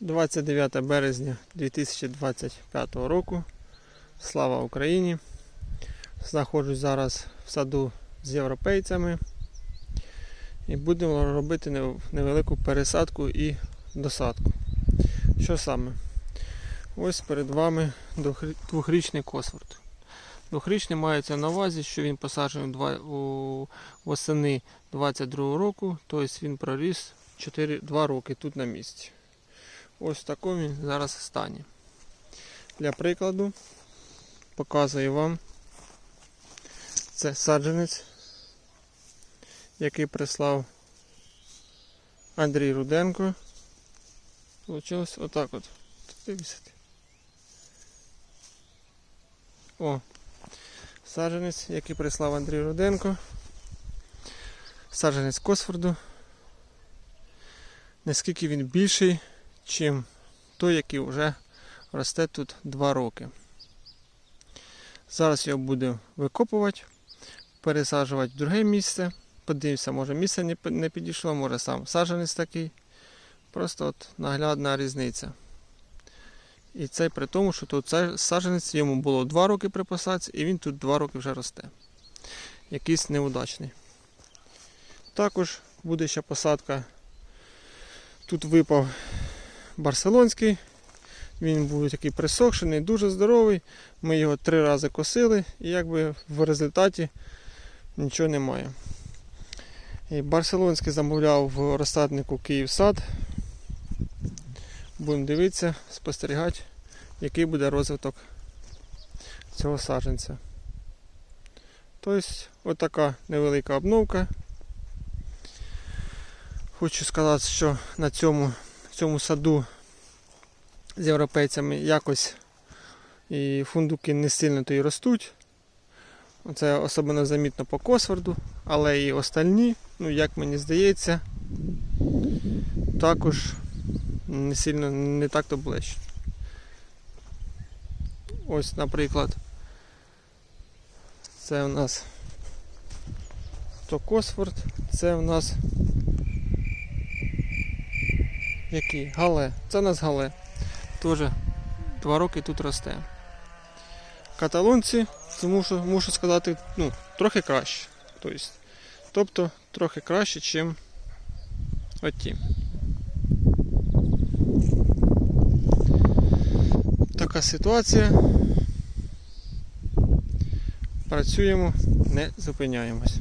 29 березня 2025 року. Слава Україні! Знаходжусь зараз в саду з європейцями і будемо робити невелику пересадку і досадку. Що саме? Ось перед вами двохрічний Косворт. Двохрічний мається на увазі, що він посаджений у восени 22 року, тобто він проріс 4, 2 роки тут на місці. Ось в він зараз стані. Для прикладу показую вам це саджанець, який прислав Андрій Руденко. Получилось отак от. О, саджанець, який прислав Андрій Руденко. Саджанець Косфорду. Наскільки він більший, чим той, який вже росте тут 2 роки. Зараз його буду викопувати, пересаджувати в друге місце. Подивимося, може місце не, підійшло, може сам саджанець такий. Просто от наглядна різниця. І це при тому, що тут саджанець йому було 2 роки при посадці, і він тут 2 роки вже росте. Якийсь неудачний. Також буде ще посадка. Тут випав барселонський. Він був такий присохшений, дуже здоровий. Ми його три рази косили і якби в результаті нічого немає. І барселонський замовляв в розсаднику Київсад. Будемо дивитися, спостерігати, який буде розвиток цього саджанця. Тобто, отака невелика обновка. Хочу сказати, що на цьому, в цьому саду з європейцями якось і фундуки не сильно то й ростуть. Це особливо замітно по Косфорду, але і остальні, ну як мені здається, також не сильно не так то блещуть. Ось, наприклад, це у нас то Косфорд, це у нас який? Гале. Це у нас гале. Теж два роки тут росте. Каталонці, це мушу, мушу сказати, ну, трохи краще. Тобто, тобто трохи краще, ніж оті. Така ситуація. Працюємо, не зупиняємось.